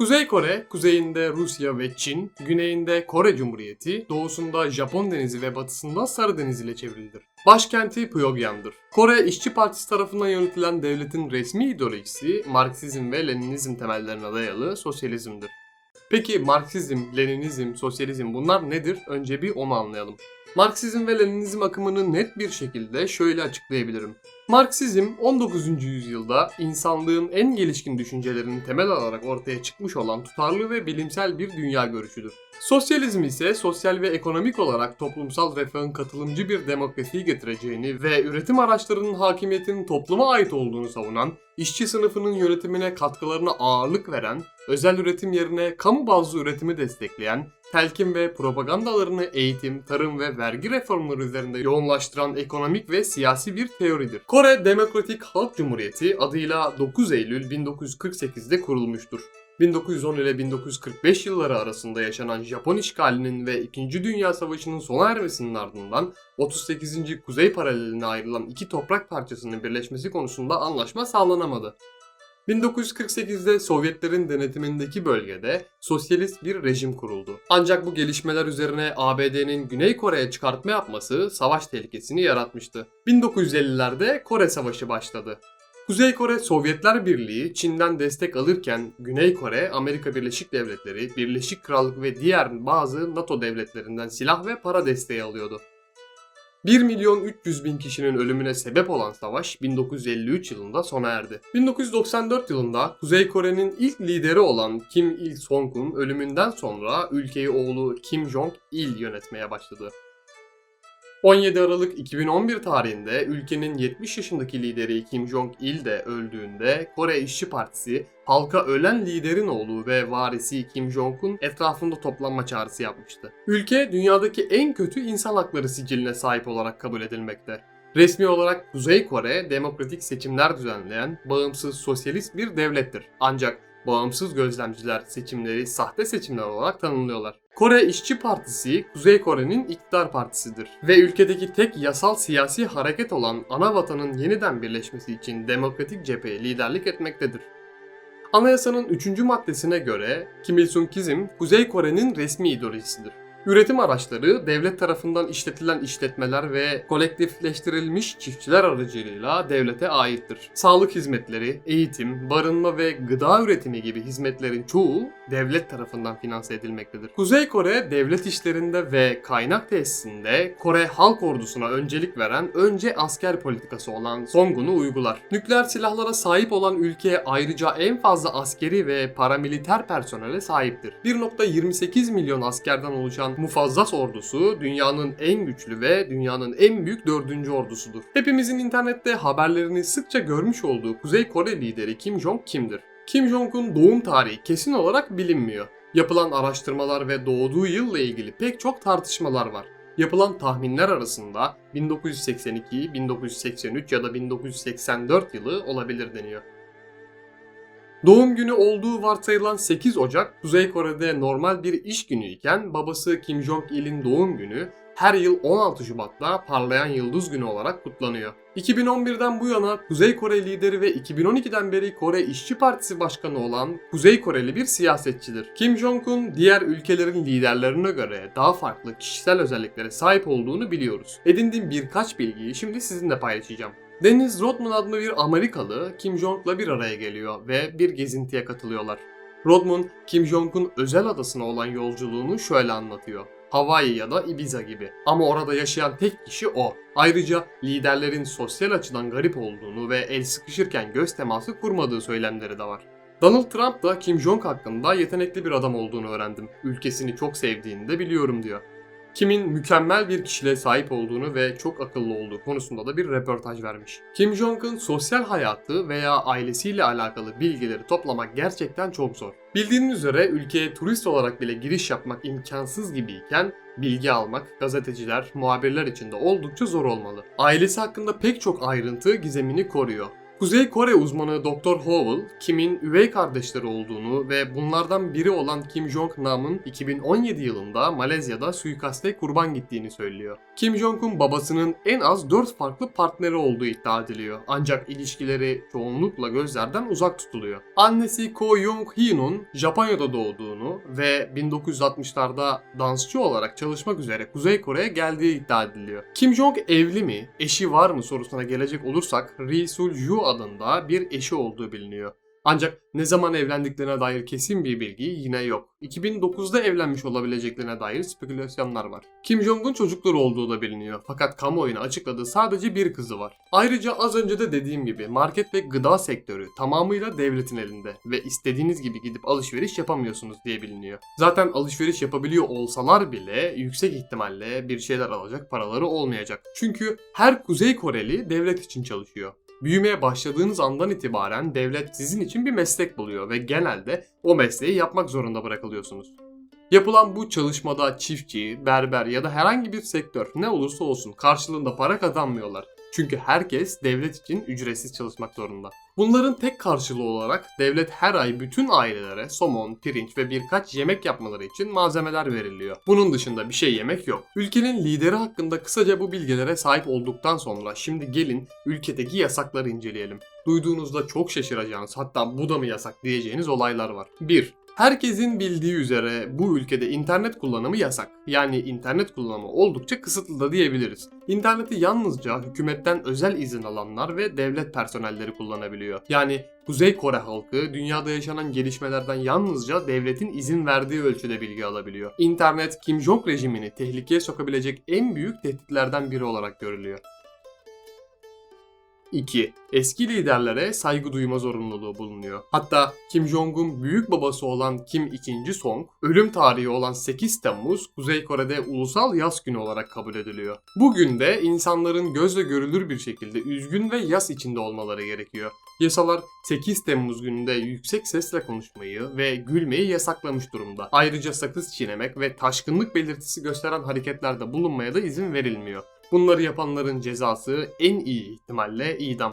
Kuzey Kore, kuzeyinde Rusya ve Çin, güneyinde Kore Cumhuriyeti, doğusunda Japon Denizi ve batısında Sarı Deniz ile çevrilidir. Başkenti Pyongyang'dır. Kore İşçi Partisi tarafından yönetilen devletin resmi ideolojisi Marksizm ve Leninizm temellerine dayalı sosyalizmdir. Peki Marksizm, Leninizm, sosyalizm bunlar nedir? Önce bir onu anlayalım. Marksizm ve Leninizm akımını net bir şekilde şöyle açıklayabilirim. Marksizm 19. yüzyılda insanlığın en gelişkin düşüncelerinin temel alarak ortaya çıkmış olan tutarlı ve bilimsel bir dünya görüşüdür. Sosyalizm ise sosyal ve ekonomik olarak toplumsal refahın katılımcı bir demokrasiyi getireceğini ve üretim araçlarının hakimiyetinin topluma ait olduğunu savunan, işçi sınıfının yönetimine katkılarına ağırlık veren, özel üretim yerine kamu bazlı üretimi destekleyen, telkin ve propagandalarını eğitim, tarım ve vergi reformları üzerinde yoğunlaştıran ekonomik ve siyasi bir teoridir. Kore Demokratik Halk Cumhuriyeti adıyla 9 Eylül 1948'de kurulmuştur. 1910 ile 1945 yılları arasında yaşanan Japon işgalinin ve 2. Dünya Savaşı'nın sona ermesinin ardından 38. Kuzey paraleline ayrılan iki toprak parçasının birleşmesi konusunda anlaşma sağlanamadı. 1948'de Sovyetlerin denetimindeki bölgede sosyalist bir rejim kuruldu. Ancak bu gelişmeler üzerine ABD'nin Güney Kore'ye çıkartma yapması savaş tehlikesini yaratmıştı. 1950'lerde Kore Savaşı başladı. Kuzey Kore Sovyetler Birliği Çin'den destek alırken Güney Kore, Amerika Birleşik Devletleri, Birleşik Krallık ve diğer bazı NATO devletlerinden silah ve para desteği alıyordu. 1 milyon 300 bin kişinin ölümüne sebep olan savaş 1953 yılında sona erdi. 1994 yılında Kuzey Kore'nin ilk lideri olan Kim Il-sung'un ölümünden sonra ülkeyi oğlu Kim Jong-il yönetmeye başladı. 17 Aralık 2011 tarihinde ülkenin 70 yaşındaki lideri Kim Jong-il de öldüğünde Kore İşçi Partisi halka ölen liderin oğlu ve varisi Kim Jong-un etrafında toplanma çağrısı yapmıştı. Ülke dünyadaki en kötü insan hakları siciline sahip olarak kabul edilmekte. Resmi olarak Kuzey Kore demokratik seçimler düzenleyen bağımsız sosyalist bir devlettir. Ancak bağımsız gözlemciler seçimleri sahte seçimler olarak tanımlıyorlar. Kore İşçi Partisi, Kuzey Kore'nin iktidar partisidir ve ülkedeki tek yasal siyasi hareket olan ana vatanın yeniden birleşmesi için demokratik cepheye liderlik etmektedir. Anayasanın 3. maddesine göre Kim Il-sungizm Kuzey Kore'nin resmi ideolojisidir. Üretim araçları devlet tarafından işletilen işletmeler ve kolektifleştirilmiş çiftçiler aracılığıyla devlete aittir. Sağlık hizmetleri, eğitim, barınma ve gıda üretimi gibi hizmetlerin çoğu devlet tarafından finanse edilmektedir. Kuzey Kore devlet işlerinde ve kaynak tesisinde Kore Halk Ordusu'na öncelik veren önce asker politikası olan Songun'u uygular. Nükleer silahlara sahip olan ülke ayrıca en fazla askeri ve paramiliter personele sahiptir. 1.28 milyon askerden oluşan Mufazzas ordusu dünyanın en güçlü ve dünyanın en büyük dördüncü ordusudur. Hepimizin internette haberlerini sıkça görmüş olduğu Kuzey Kore lideri Kim Jong kimdir? Kim Jong'un doğum tarihi kesin olarak bilinmiyor. Yapılan araştırmalar ve doğduğu yılla ilgili pek çok tartışmalar var. Yapılan tahminler arasında 1982, 1983 ya da 1984 yılı olabilir deniyor. Doğum günü olduğu varsayılan 8 Ocak Kuzey Kore'de normal bir iş günü iken babası Kim Jong-il'in doğum günü her yıl 16 Şubat'ta parlayan yıldız günü olarak kutlanıyor. 2011'den bu yana Kuzey Kore lideri ve 2012'den beri Kore İşçi Partisi Başkanı olan Kuzey Koreli bir siyasetçidir. Kim Jong-un diğer ülkelerin liderlerine göre daha farklı kişisel özelliklere sahip olduğunu biliyoruz. Edindiğim birkaç bilgiyi şimdi sizinle paylaşacağım. Dennis Rodman adlı bir Amerikalı Kim Jong'la bir araya geliyor ve bir gezintiye katılıyorlar. Rodman, Kim Jong'un özel adasına olan yolculuğunu şöyle anlatıyor. Hawaii ya da Ibiza gibi. Ama orada yaşayan tek kişi o. Ayrıca liderlerin sosyal açıdan garip olduğunu ve el sıkışırken göz teması kurmadığı söylemleri de var. Donald Trump da Kim Jong hakkında yetenekli bir adam olduğunu öğrendim. Ülkesini çok sevdiğini de biliyorum diyor. Kim'in mükemmel bir kişiliğe sahip olduğunu ve çok akıllı olduğu konusunda da bir röportaj vermiş. Kim Jong-un sosyal hayatı veya ailesiyle alakalı bilgileri toplamak gerçekten çok zor. Bildiğiniz üzere ülkeye turist olarak bile giriş yapmak imkansız gibiyken bilgi almak gazeteciler, muhabirler için de oldukça zor olmalı. Ailesi hakkında pek çok ayrıntı gizemini koruyor. Kuzey Kore uzmanı Dr. Howell, Kim'in üvey kardeşleri olduğunu ve bunlardan biri olan Kim Jong-nam'ın 2017 yılında Malezya'da suikaste kurban gittiğini söylüyor. Kim Jong-un babasının en az 4 farklı partneri olduğu iddia ediliyor. Ancak ilişkileri çoğunlukla gözlerden uzak tutuluyor. Annesi Ko Young-hee'nun Japonya'da doğduğunu ve 1960'larda dansçı olarak çalışmak üzere Kuzey Kore'ye geldiği iddia ediliyor. Kim Jong evli mi, eşi var mı sorusuna gelecek olursak Ri Sul-ju adında bir eşi olduğu biliniyor. Ancak ne zaman evlendiklerine dair kesin bir bilgi yine yok. 2009'da evlenmiş olabileceklerine dair spekülasyonlar var. Kim Jong-un çocukları olduğu da biliniyor fakat kamuoyuna açıkladığı sadece bir kızı var. Ayrıca az önce de dediğim gibi market ve gıda sektörü tamamıyla devletin elinde ve istediğiniz gibi gidip alışveriş yapamıyorsunuz diye biliniyor. Zaten alışveriş yapabiliyor olsalar bile yüksek ihtimalle bir şeyler alacak paraları olmayacak. Çünkü her Kuzey Koreli devlet için çalışıyor. Büyümeye başladığınız andan itibaren devlet sizin için bir meslek buluyor ve genelde o mesleği yapmak zorunda bırakılıyorsunuz. Yapılan bu çalışmada çiftçi, berber ya da herhangi bir sektör ne olursa olsun karşılığında para kazanmıyorlar. Çünkü herkes devlet için ücretsiz çalışmak zorunda. Bunların tek karşılığı olarak devlet her ay bütün ailelere somon, pirinç ve birkaç yemek yapmaları için malzemeler veriliyor. Bunun dışında bir şey yemek yok. Ülkenin lideri hakkında kısaca bu bilgilere sahip olduktan sonra şimdi gelin ülkedeki yasakları inceleyelim. Duyduğunuzda çok şaşıracağınız hatta bu da mı yasak diyeceğiniz olaylar var. 1. Herkesin bildiği üzere bu ülkede internet kullanımı yasak. Yani internet kullanımı oldukça kısıtlı da diyebiliriz. İnterneti yalnızca hükümetten özel izin alanlar ve devlet personelleri kullanabiliyor. Yani Kuzey Kore halkı dünyada yaşanan gelişmelerden yalnızca devletin izin verdiği ölçüde bilgi alabiliyor. İnternet Kim Jong rejimini tehlikeye sokabilecek en büyük tehditlerden biri olarak görülüyor. 2. Eski liderlere saygı duyma zorunluluğu bulunuyor. Hatta Kim Jong-un büyük babası olan Kim II. Song, ölüm tarihi olan 8 Temmuz Kuzey Kore'de ulusal yas günü olarak kabul ediliyor. Bugün de insanların gözle görülür bir şekilde üzgün ve yas içinde olmaları gerekiyor. Yasalar 8 Temmuz gününde yüksek sesle konuşmayı ve gülmeyi yasaklamış durumda. Ayrıca sakız çiğnemek ve taşkınlık belirtisi gösteren hareketlerde bulunmaya da izin verilmiyor. Bunları yapanların cezası en iyi ihtimalle idam.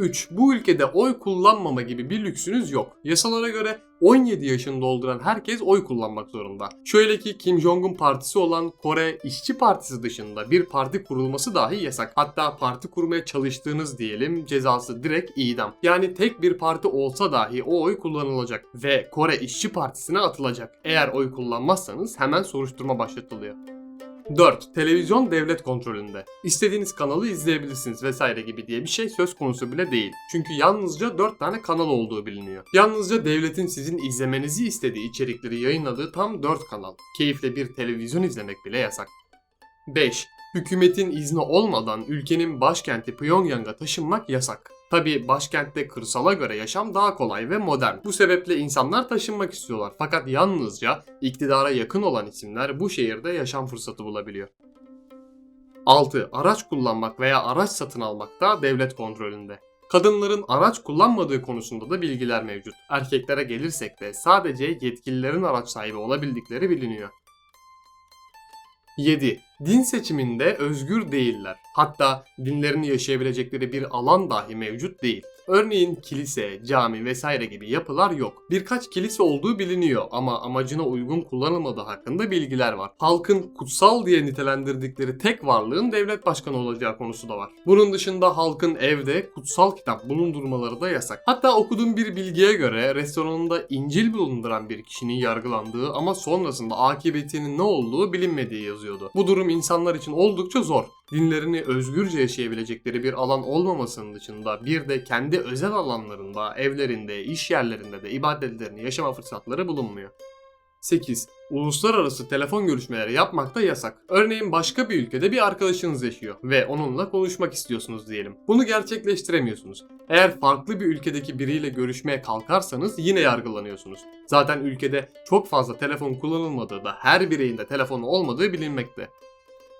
3. Bu ülkede oy kullanmama gibi bir lüksünüz yok. Yasalara göre 17 yaşını dolduran herkes oy kullanmak zorunda. Şöyle ki Kim Jong-un partisi olan Kore İşçi Partisi dışında bir parti kurulması dahi yasak. Hatta parti kurmaya çalıştığınız diyelim cezası direkt idam. Yani tek bir parti olsa dahi o oy kullanılacak ve Kore İşçi Partisi'ne atılacak. Eğer oy kullanmazsanız hemen soruşturma başlatılıyor. 4. Televizyon devlet kontrolünde. İstediğiniz kanalı izleyebilirsiniz vesaire gibi diye bir şey söz konusu bile değil. Çünkü yalnızca 4 tane kanal olduğu biliniyor. Yalnızca devletin sizin izlemenizi istediği içerikleri yayınladığı tam 4 kanal. Keyifle bir televizyon izlemek bile yasak. 5. Hükümetin izni olmadan ülkenin başkenti Pyongyang'a taşınmak yasak. Tabi başkentte kırsala göre yaşam daha kolay ve modern. Bu sebeple insanlar taşınmak istiyorlar. Fakat yalnızca iktidara yakın olan isimler bu şehirde yaşam fırsatı bulabiliyor. 6. Araç kullanmak veya araç satın almak da devlet kontrolünde. Kadınların araç kullanmadığı konusunda da bilgiler mevcut. Erkeklere gelirsek de sadece yetkililerin araç sahibi olabildikleri biliniyor. 7. Din seçiminde özgür değiller. Hatta dinlerini yaşayabilecekleri bir alan dahi mevcut değil. Örneğin kilise, cami vesaire gibi yapılar yok. Birkaç kilise olduğu biliniyor ama amacına uygun kullanılmadığı hakkında bilgiler var. Halkın kutsal diye nitelendirdikleri tek varlığın devlet başkanı olacağı konusu da var. Bunun dışında halkın evde kutsal kitap bulundurmaları da yasak. Hatta okuduğum bir bilgiye göre restoranında İncil bulunduran bir kişinin yargılandığı ama sonrasında akıbetinin ne olduğu bilinmediği yazıyordu. Bu durum insanlar için oldukça zor dinlerini özgürce yaşayabilecekleri bir alan olmamasının dışında bir de kendi özel alanlarında, evlerinde, iş yerlerinde de ibadetlerini yaşama fırsatları bulunmuyor. 8. Uluslararası telefon görüşmeleri yapmak da yasak. Örneğin başka bir ülkede bir arkadaşınız yaşıyor ve onunla konuşmak istiyorsunuz diyelim. Bunu gerçekleştiremiyorsunuz. Eğer farklı bir ülkedeki biriyle görüşmeye kalkarsanız yine yargılanıyorsunuz. Zaten ülkede çok fazla telefon kullanılmadığı da her bireyin de telefonu olmadığı bilinmekte.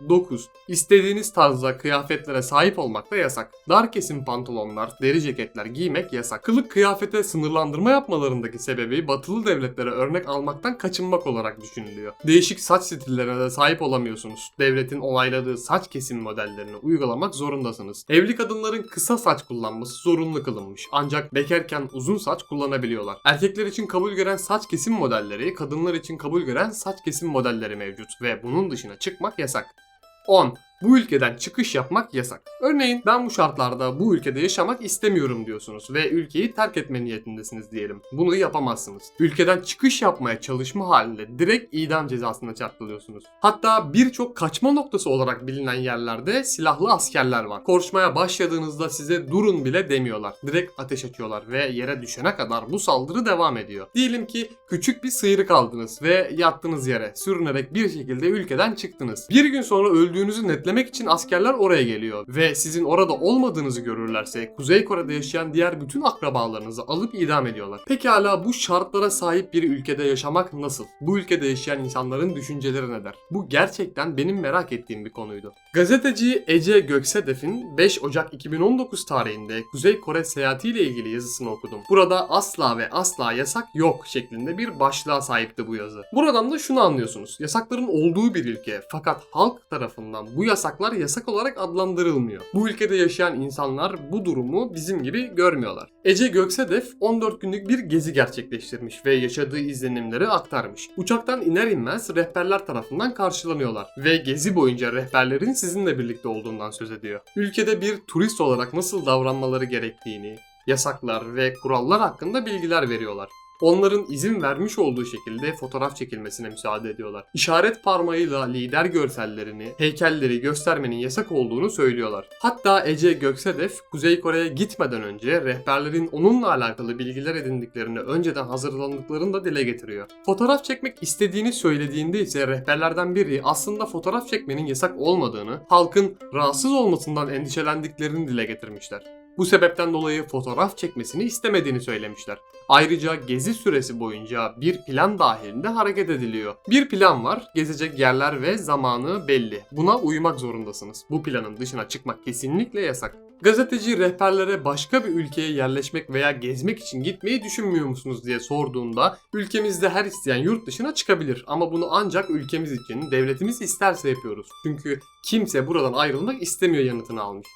9. İstediğiniz tarzda kıyafetlere sahip olmak da yasak. Dar kesim pantolonlar, deri ceketler giymek yasak. Kılık kıyafete sınırlandırma yapmalarındaki sebebi batılı devletlere örnek almaktan kaçınmak olarak düşünülüyor. Değişik saç stillerine de sahip olamıyorsunuz. Devletin onayladığı saç kesim modellerini uygulamak zorundasınız. Evli kadınların kısa saç kullanması zorunlu kılınmış. Ancak bekarken uzun saç kullanabiliyorlar. Erkekler için kabul gören saç kesim modelleri, kadınlar için kabul gören saç kesim modelleri mevcut ve bunun dışına çıkmak yasak. он Bu ülkeden çıkış yapmak yasak. Örneğin ben bu şartlarda bu ülkede yaşamak istemiyorum diyorsunuz ve ülkeyi terk etme niyetindesiniz diyelim. Bunu yapamazsınız. Ülkeden çıkış yapmaya çalışma halinde direkt idam cezasına çarptırılıyorsunuz. Hatta birçok kaçma noktası olarak bilinen yerlerde silahlı askerler var. Koşmaya başladığınızda size durun bile demiyorlar. Direkt ateş açıyorlar ve yere düşene kadar bu saldırı devam ediyor. Diyelim ki küçük bir sıyrık aldınız ve yattınız yere. Sürünerek bir şekilde ülkeden çıktınız. Bir gün sonra öldüğünüzü netlemek için askerler oraya geliyor ve sizin orada olmadığınızı görürlerse Kuzey Kore'de yaşayan diğer bütün akrabalarınızı alıp idam ediyorlar. Pekala bu şartlara sahip bir ülkede yaşamak nasıl? Bu ülkede yaşayan insanların düşünceleri ne der? Bu gerçekten benim merak ettiğim bir konuydu. Gazeteci Ece Göksedef'in 5 Ocak 2019 tarihinde Kuzey Kore seyahatiyle ilgili yazısını okudum. Burada asla ve asla yasak yok şeklinde bir başlığa sahipti bu yazı. Buradan da şunu anlıyorsunuz. Yasakların olduğu bir ülke fakat halk tarafından bu yasaklar yasak olarak adlandırılmıyor. Bu ülkede yaşayan insanlar bu durumu bizim gibi görmüyorlar. Ece Göksedef 14 günlük bir gezi gerçekleştirmiş ve yaşadığı izlenimleri aktarmış. Uçaktan iner inmez rehberler tarafından karşılanıyorlar ve gezi boyunca rehberlerin sizinle birlikte olduğundan söz ediyor. Ülkede bir turist olarak nasıl davranmaları gerektiğini, yasaklar ve kurallar hakkında bilgiler veriyorlar. Onların izin vermiş olduğu şekilde fotoğraf çekilmesine müsaade ediyorlar. İşaret parmağıyla lider görsellerini, heykelleri göstermenin yasak olduğunu söylüyorlar. Hatta Ece Göksedef, Kuzey Kore'ye gitmeden önce rehberlerin onunla alakalı bilgiler edindiklerini önceden hazırlandıklarını da dile getiriyor. Fotoğraf çekmek istediğini söylediğinde ise rehberlerden biri aslında fotoğraf çekmenin yasak olmadığını, halkın rahatsız olmasından endişelendiklerini dile getirmişler. Bu sebepten dolayı fotoğraf çekmesini istemediğini söylemişler. Ayrıca gezi süresi boyunca bir plan dahilinde hareket ediliyor. Bir plan var, gezecek yerler ve zamanı belli. Buna uymak zorundasınız. Bu planın dışına çıkmak kesinlikle yasak. Gazeteci rehberlere başka bir ülkeye yerleşmek veya gezmek için gitmeyi düşünmüyor musunuz diye sorduğunda ülkemizde her isteyen yurt dışına çıkabilir ama bunu ancak ülkemiz için devletimiz isterse yapıyoruz. Çünkü kimse buradan ayrılmak istemiyor yanıtını almış.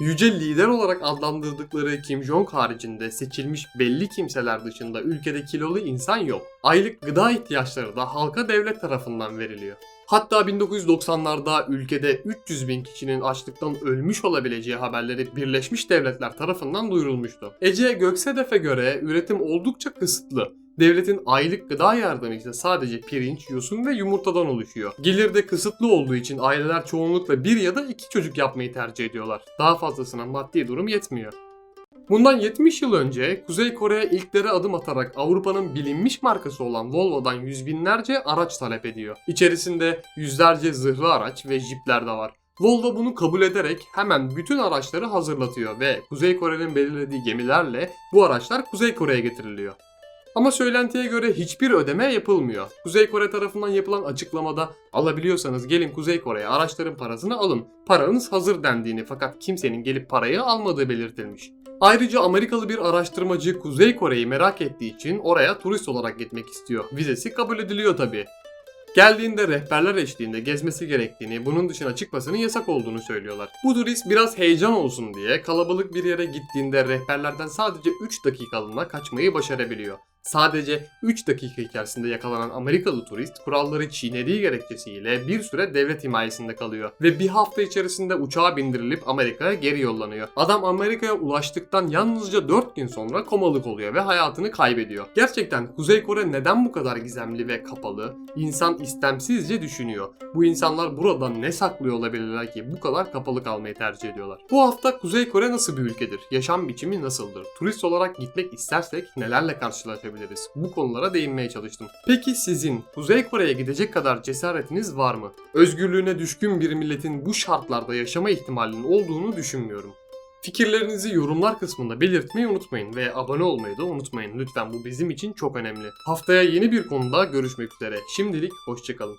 Yüce lider olarak adlandırdıkları Kim Jong haricinde seçilmiş belli kimseler dışında ülkede kilolu insan yok. Aylık gıda ihtiyaçları da halka devlet tarafından veriliyor. Hatta 1990'larda ülkede 300 bin kişinin açlıktan ölmüş olabileceği haberleri Birleşmiş Devletler tarafından duyurulmuştu. Ece Göksedef'e göre üretim oldukça kısıtlı. Devletin aylık gıda yardımı ise sadece pirinç, yosun ve yumurtadan oluşuyor. Gelir de kısıtlı olduğu için aileler çoğunlukla bir ya da iki çocuk yapmayı tercih ediyorlar. Daha fazlasına maddi durum yetmiyor. Bundan 70 yıl önce Kuzey Kore'ye ilklere adım atarak Avrupa'nın bilinmiş markası olan Volvo'dan yüz binlerce araç talep ediyor. İçerisinde yüzlerce zırhlı araç ve jipler de var. Volvo bunu kabul ederek hemen bütün araçları hazırlatıyor ve Kuzey Kore'nin belirlediği gemilerle bu araçlar Kuzey Kore'ye getiriliyor. Ama söylentiye göre hiçbir ödeme yapılmıyor. Kuzey Kore tarafından yapılan açıklamada alabiliyorsanız gelin Kuzey Kore'ye araçların parasını alın. Paranız hazır dendiğini fakat kimsenin gelip parayı almadığı belirtilmiş. Ayrıca Amerikalı bir araştırmacı Kuzey Kore'yi merak ettiği için oraya turist olarak gitmek istiyor. Vizesi kabul ediliyor tabi. Geldiğinde rehberler eşliğinde gezmesi gerektiğini, bunun dışına çıkmasının yasak olduğunu söylüyorlar. Bu turist biraz heyecan olsun diye kalabalık bir yere gittiğinde rehberlerden sadece 3 dakikalığına kaçmayı başarabiliyor. Sadece 3 dakika içerisinde yakalanan Amerikalı turist kuralları çiğnediği gerekçesiyle bir süre devlet himayesinde kalıyor ve bir hafta içerisinde uçağa bindirilip Amerika'ya geri yollanıyor. Adam Amerika'ya ulaştıktan yalnızca 4 gün sonra komalık oluyor ve hayatını kaybediyor. Gerçekten Kuzey Kore neden bu kadar gizemli ve kapalı? İnsan istemsizce düşünüyor. Bu insanlar buradan ne saklıyor olabilirler ki bu kadar kapalı kalmayı tercih ediyorlar? Bu hafta Kuzey Kore nasıl bir ülkedir? Yaşam biçimi nasıldır? Turist olarak gitmek istersek nelerle karşılaşabiliriz? Bu konulara değinmeye çalıştım. Peki sizin Kuzey Kore'ye gidecek kadar cesaretiniz var mı? Özgürlüğüne düşkün bir milletin bu şartlarda yaşama ihtimalinin olduğunu düşünmüyorum. Fikirlerinizi yorumlar kısmında belirtmeyi unutmayın ve abone olmayı da unutmayın. Lütfen bu bizim için çok önemli. Haftaya yeni bir konuda görüşmek üzere. Şimdilik hoşçakalın.